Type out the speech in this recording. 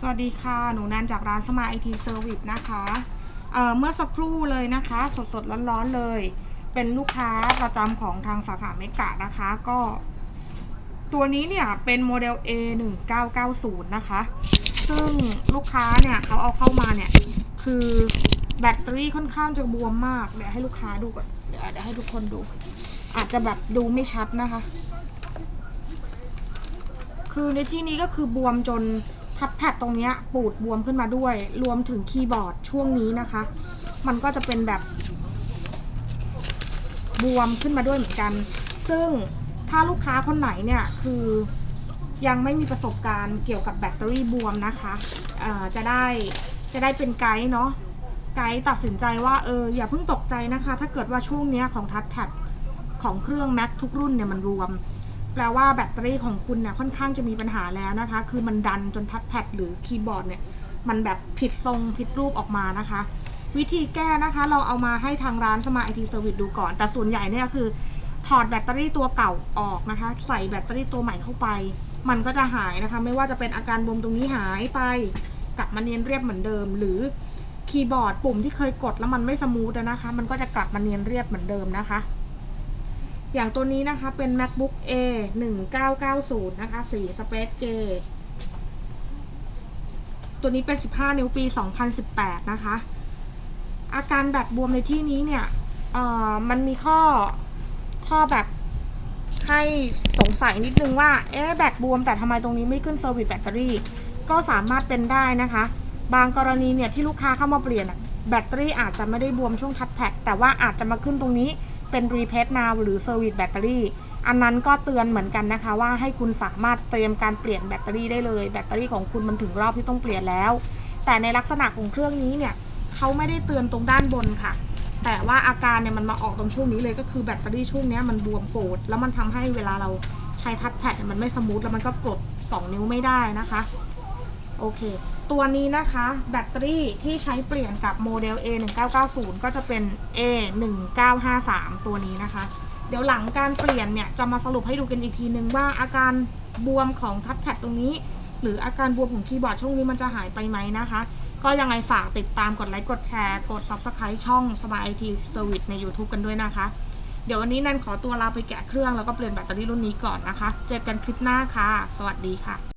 สวัสดีค่ะ หนูนันจากร้านสมาไอทีเซอร์วิสนะคะเออเมื่อสักครู่เลยนะคะ สดๆร้อนๆเลย เป็นลูกค้าประจำของทางสาขาเมกะนะคะ ก็ ตัวนี้เนี่ยเป็นโมเดล A 1 9 9 0นะคะ ซึ่งลูกค้าเนี่ยเขาเอาเข้ามาเนี่ย คือแบตเตอรี่ค่อนข้างจะบวมมาก เดี๋ยวให้ลูกค้าดูก่อน เดี๋ยวเดี๋ยวให้ทุกคนดู อาจจะแบบดูไม่ชัดนะคะ คือในที่นี้ก็คือบวมจน ทับแพดตรงนี้ปูดบวมขึ้นมาด้วย รวมถึงคีย์บอร์ดช่วงนี้นะคะ มันก็จะเป็นแบบบวมขึ้นมาด้วยเหมือนกัน ซึ่งถ้าลูกค้าคนไหนเนี่ยคือยังไม่มีประสบการณ์เกี่ยวกับแบตเตอรี่บวมนะคะจะได้จะได้เป็นไกด์เนาะไกด์ตัดสินใจว่าเอออย่าเพิ่งตกใจนะคะ ถ้าเกิดว่าช่วงเนี้ยของทัชแพดของเครื่อง Mac ทุกรุ่นเนี่ยมันรวม แปลว่าแบตเตอรี่ของคุณเนี่ยค่อนข้างจะมีปัญหาแล้วนะคะ คือมันดันจนทัชแพดหรือคีย์บอร์ดเนี่ย มันแบบผิดทรงผิดรูปออกมานะคะ วิธีแก้นะคะ เราเอามาให้ทางร้านสมาไอทีเซอร์วิสดูก่อน แต่ส่วนใหญ่เนี่ยคือ ถอดแบตเตอรี่ตัวเก่าออกนะคะ ใส่แบตเตอรี่ตัวใหม่เข้าไป มันก็จะหายนะคะ ไม่ว่าจะเป็นอาการบวมตรงนี้หายไปกลับมาเนียนเรียบเหมือนเดิม หรือคีย์บอร์ดปุ่มที่เคยกดแล้วมันไม่สมูทนะคะ มันก็จะกลับมาเนียนเรียบเหมือนเดิมนะคะ อย่างตัวนี้นะคะเป็น macbook a 1990นะคะสี space g ตัวนี้เป็น 15 นิ้วปี 2018 นะคะ อาการแบตบวมในที่นี้เนี่ยมันมีข้อข้อแบบให้สงสัยนิดนึงว่า เอ๊ะแบตบวมแต่ทำไมตรงนี้ไม่ขึ้นเซอร์วิสแบตเตอรี่ ก็สามารถเป็นได้นะคะ บางกรณีเนี่ยที่ลูกค้าเข้ามาเปลี่ยน แบตเตอรี่อาจจะไม่ได้บวมช่วงทัชแพดแต่ว่าอาจจะมาขึ้นตรงนี้เป็น replace now หรือ service แบตเตอรี่อันนั้นก็เตือนเหมือนกันนะคะ ว่าให้คุณสามารถเตรียมการเปลี่ยนแบตเตอรี่ได้เลย แบตเตอรี่ของคุณมันถึงรอบที่ต้องเปลี่ยนแล้ว แต่ในลักษณะของเครื่องนี้เนี่ยเขาไม่ได้เตือนตรงด้านบนค่ะ แต่ว่าอาการเนี่ยมันมาออกตรงช่วงนี้เลยก็คือแบตเตอรี่ช่วงนี้มันบวมโปดแล้วมันทำให้เวลาเราใช้ทัชแพดมันไม่สมูทแล้วมันก็กด 2 นิ้วไม่ได้นะคะ โอเค ตัวนี้นะคะแบตเตอรี่ที่ใช้เปลี่ยนกับโมเดล A 1 9 9 0ก็จะเป็น A 1 9 5 3ตัวนี้นะคะ เดี๋ยวหลังการเปลี่ยนเนี่ยจะมาสรุปให้ดูกันอีกทีนึงว่าอาการบวมของทัชแพดตรงนี้ หรืออาการบวมของคีย์บอร์ดช่วงนี้มันจะหายไปไหมนะคะ ก็ยังไงฝากติดตามกดไลค์กดแชร์กด Subscribe ช่อง Smart IT Service ใน YouTube กันด้วยนะคะ เดี๋ยววันนี้นันขอตัวลาไปแกะเครื่องแล้วก็เปลี่ยนแบตเตอรี่รุ่นนี้ก่อนนะคะ เจอกันคลิปหน้าค่ะ สวัสดีค่ะ